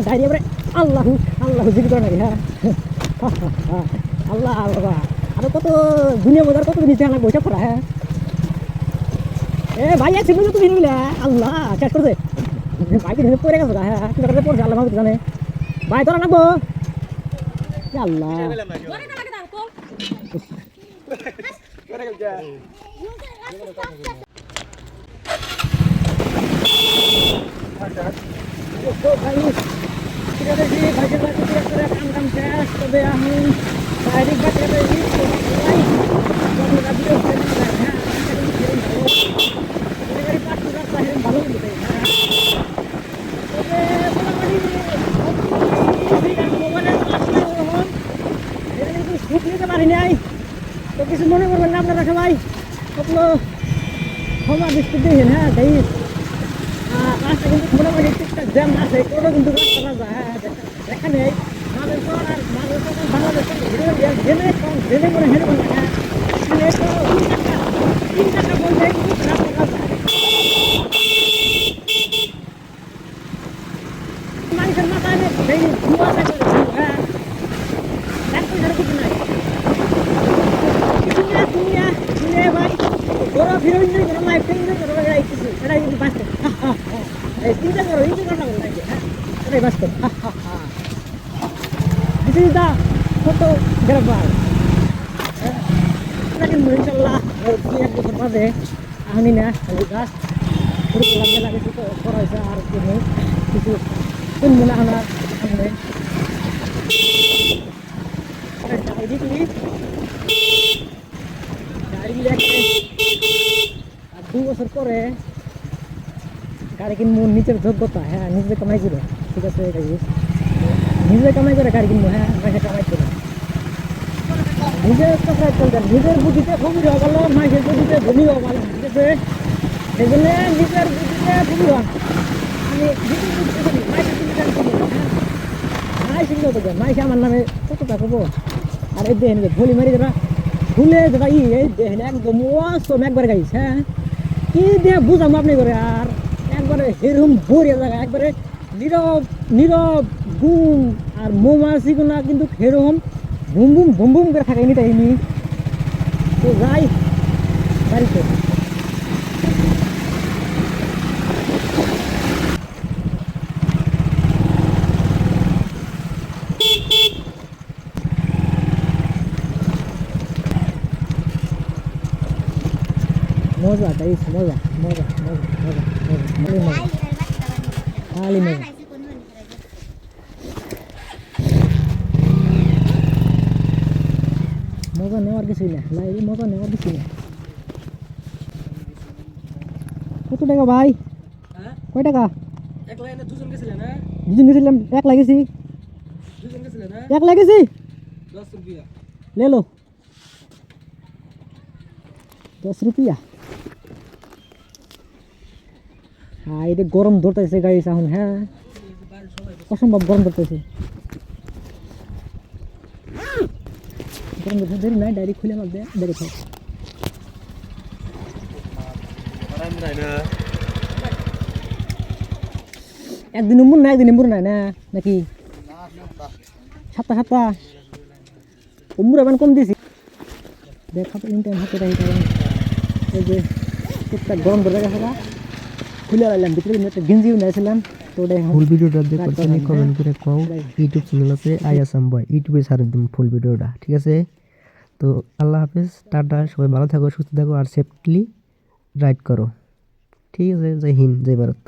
Diarrhoea পরে আল্লাহ আল্লাহ জিজ্ঞেস করে নাকি হ্যাঁ। আল্লাহ বাবা আরও কত দুনিয়া মজার কত দেখা লাগবে ওইসব করা হ্যাঁ। এ ভাই এক সিগনেল তুমি নিলে আল্লাহ শেষ করছে। ভাইকে ধরে পড়ে গেছে হ্যাঁ। কি করে পড়ছে আল্লাহ মাহবুব জানে। ভাই তোরা নাকবো আল্লাহ। তো ভাই ঠিক আছে জি ভাইকে ভাই করে করে কাম কাম শেষ তবে আমি ডাইরেক্ট বাচ্চা দিই তো ভাই তো রাবিও করে না হ্যাঁ গাড়ি পাঁচ হাজার চাহিদা ভালো কিন্তু হ্যাঁ তবে মোটামুটি মোবাইলের হন এটা কিন্তু সুখ নিতে পারি নাই তো কিছু মনে করবেন না আপনারা সবাই কতলো ক্ষমা দৃষ্টি দিয়েছেন হ্যাঁ তাই রাস্তা কিন্তু মোটামুটি ঠিকঠাক জ্যাম আছে কোনো কিন্তু রাস্তা না দেখা নেই মালের পর আর মালের পর বাংলাদেশ জেনে কম জেনে করে হেরে বলে হ্যাঁ তিন টাকা তিন টাকা বলতে রাস্তা রাস্তা মানুষের মাথায় সেই ধোঁয়া থাকে হ্যাঁ এক পয়সার কিছু নাই না দুনিয়া দুনিয়া ভাই ঘোরা ফিরে এনজয় করো লাইফ এনজয় করো এটাই কিছু এটাই কিন্তু বাস্তব এই চিন্তা করো এনজয় করো না লাগে হ্যাঁ এটাই বাস্তব this is the photographer এটা কিন্তু ইনশাল্লাহ দুই এক বছর বাদে আহনি না গাছ পুরো লাগে লাগে কিছু করা হয়েছে আর কিছু কিছু কিনবো না আমার সামনে গাড়ি তুমি গাড়ি লেগে আর দু বছর পরে গাড়ি কিনবো নিজের যোগ্যতা হ্যাঁ নিজে কামাই করে, ঠিক আছে গাড়ি নিজে কামাই করে গাড়ি কিনবো হ্যাঁ পয়সা কামাই করে। নিজের কথা চলতে নিজের বুদ্ধিতে হওয়া ভালো মাইসের বুদ্ধিতে হওয়া ভালো ঠিক আছে? সেই জন্য নিজের বুদ্ধিতে হওয়া আমি হ্যাঁ। মাই শিখলো তো মাইসে আমার নামে কত টাকা কবো আর এই দেখেন ভলি ভুলে যেটা ই, এই দেখেন একদম অসম একবারে গাইছে হ্যাঁ। কি দিয়ে বুঝাম আপনি করে আর? একবারে হেরুম ভরিয়া জায়গা একবারে নীরব নীরব, গুম, আর মৌমাছিগুলা কিন্তু সেরকম বুম বুম বুম বুম করে থাকে এনি টাইমই তো যাই বাড়িতে মজা গাইস মজা মজা মজা মজা মজা মজা। খালি মজা। মজা নেওয়ার কিছুই না লাইভে মজা নেওয়ার কিছুই না কত টাকা ভাই? হ্যাঁ? কয় টাকা? এক দুজন গেছিলাম এক লাগেছি। না এক লাগেছি? ले लो দশ রুপিয়া হ্যাঁ এটা গরম ধরতেছে গাড়ি এখন হ্যাঁ? অসম্ভব গরম ধরতেছে। গরম ধরতে দেরি নাই ডাইরেক্ট খুলে একদিন উমুর না একদিন এমুর নাই না? নাকি? সাতটা সাতটা। উমুর এবার কম দিয়েছি দেখ টাইম হাতে রাখি এই যে টুকটাক গরম ধরে গেছে খুলে ভিতরে কিন্তু একটা গেঞ্জিও নিয়েছিলাম তো ওটাই ফুল ভিডিওটা দেখো তুমি কমেন্ট করে কও ইউটিউব চ্যানেল আছে আই আসাম বয় ইউটিউবে ছাড়ে দিন ফুল ভিডিওটা ঠিক আছে? তো আল্লাহ হাফেজ টাটা সবাই ভালো থাকো সুস্থ থাকো আর সেফলি রাইড করো। ঠিক আছে জয় হিন্দ জয় ভারত।